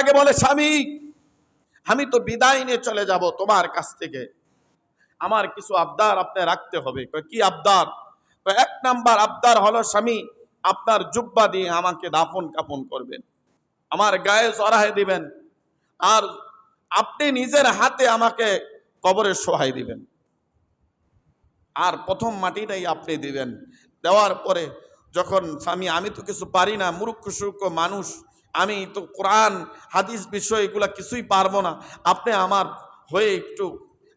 আগে বলে, স্বামী, আমি তো বিদায় নিয়ে চলে যাব তোমার কাছ থেকে। আমার কিছু আবদার আপনি রাখতে হবে। কি আবদার? এক নাম্বার আবদার হলো, স্বামী, আপনার জুব্বা দিয়ে আমাকে দাফন কাপন করবেন। আমার গায়ে জড়ায় দিবেন। আর আপনি নিজের হাতে আমাকে কবরে সহায় দিবেন। আর প্রথম মাটিটাই আপনি দিবেন। দেওয়ার পরে যখন, স্বামী, আমি তো কিছু পারি না, মূর্খ সুর্খ মানুষ আমি তো কোরআন, হাদিস বিষয় এগুলা কিছুই পারব না। আপনি আমার হয়ে একটু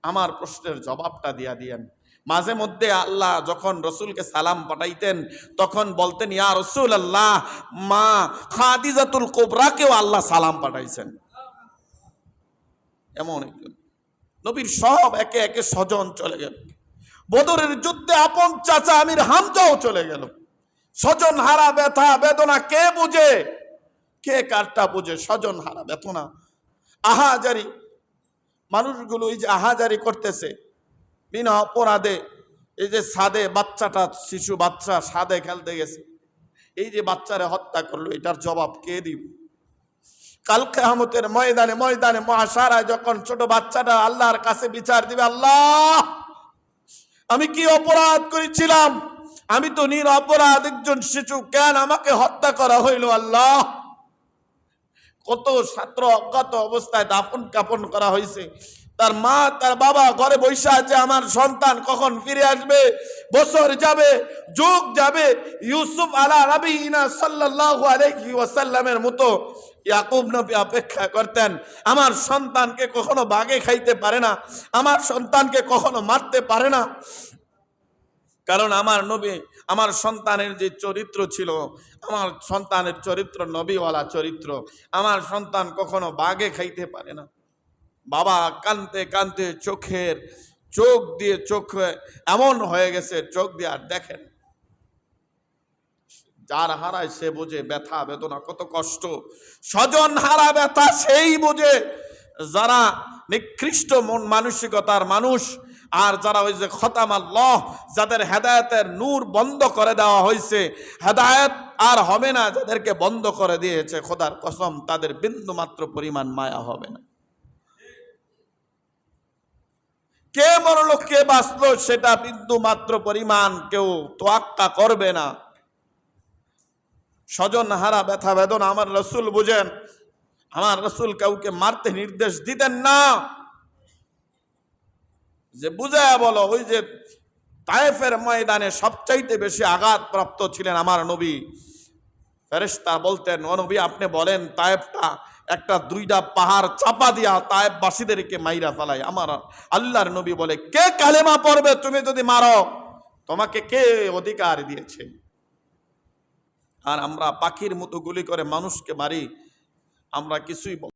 আমার প্রশ্নের জবাবটা দিয়া দিয়েন। মাঝে মধ্যে আল্লাহ যখন রসুলকে সালাম পাঠাইতেন, তখন বলতেন, ইয়া রসুল আল্লাহ মা খাদিজাতুল কোবরাকেও আল্লাহ সালাম পাঠাইছেন। এমন নবীর সব একে একে স্বজন চলে গেল। বদরের যুদ্ধে আপন চাচা আমির হামজাও চলে গেল। স্বজন হারা, ব্যথা, বেদনা কে বুঝে? কে কারটা বুঝে? স্বজন হারা বেতনা আহাজারি, মানুষগুলো এই যে আহাজারি করতেছে, বিনা অপরাধে এই যে সাদে বাচ্চাটা, শিশু বাচ্চা সাদে খেলতে গেছে, এই যে বাচ্চারে হত্যা করল, এটার জবাব কে দিবে? কাল কেয়ামতের ময়দানে ময়দানে মহাসারায় যখন ছোট বাচ্চাটা আল্লাহর কাছে বিচার দিবে, আল্লাহ, আমি কি অপরাধ করেছিলাম? আমি তো নির অপরাধ একজন শিশু, কেন আমাকে হত্যা করা হইল, আল্লাহ? কত ছাত্র অজ্ঞাত অবস্থায় দাফন কাপন করা হয়েছে। তার মা, তার বাবা ঘরে বসে আছে, আমার সন্তান কখন ফিরে আসবে? বছর যাবে, যুগ যাবে। ইউসুফ আলা নবীনা সাল্লাল্লাহু আলাইহি ওয়াসাল্লামের মতো ইয়াকুব নবী অপেক্ষা করতেন, আমার সন্তানকে কখনো বাগে খাইতে পারে না, আমার সন্তানকে কখনো মারতে পারে না। কারণ আমার নবী, আমার সন্তানের যে চরিত্র ছিল, আমার সন্তানের চরিত্র নবীওয়ালা চরিত্র, আমার সন্তান কখনো বাগে খাইতে পারে না। বাবা কানতে কানতে চোখের, চোখ দিয়ে চোখ এমন হয়ে গেছে, চোখ দিয়ে আর দেখেন যার হারায় সে বোঝে ব্যথা, বেদনা, কত কষ্ট। স্বজন হারা ব্যথা, সেই বোঝে। যারা নিকৃষ্ট মন, মানসিকতার মানুষ আর যারা যে খতাম আল্লাহ, যাদের হেদায়েতের নূর বন্ধ করে দেওয়া হয়েছে হেদায়েত আর হবে না, যাদেরকে বন্ধ করে দিয়েছে খোদার কসম, তাদের বিন্দু মাত্র পরিমাণ মায়া হবে না। কে মরলো কে বাঁচলো, সেটা বিন্দু মাত্র পরিমাণ কেউ তোয়াক্কা করবে না। স্বজন হারা ব্যথা বেদনা, আমার রসুল বুঝেন, আমার রসুল কাউকে মারতে নির্দেশ দিতেন না। যে বুঝায় বলো, ওই যে তায়েফের ময়দানে সবচাইতে বেশি আঘাত প্রাপ্ত ছিলেন আমার নবী। ফেরেশতা বলতেন, ও নবী, আপনি বলেন তায়েফটা একটা দুইটা পাহাড় চাপা দিয়া তায়েববাসীদেরকে মাইরা ফেলাই আমার আল্লাহর নবী বলে, কে কালেমা পড়বে তুমি যদি মারো? তোমাকে কে অধিকার দিয়েছে? আর আমরা পাখির মতো গুলি করে মানুষকে মারি, আমরা কিছুই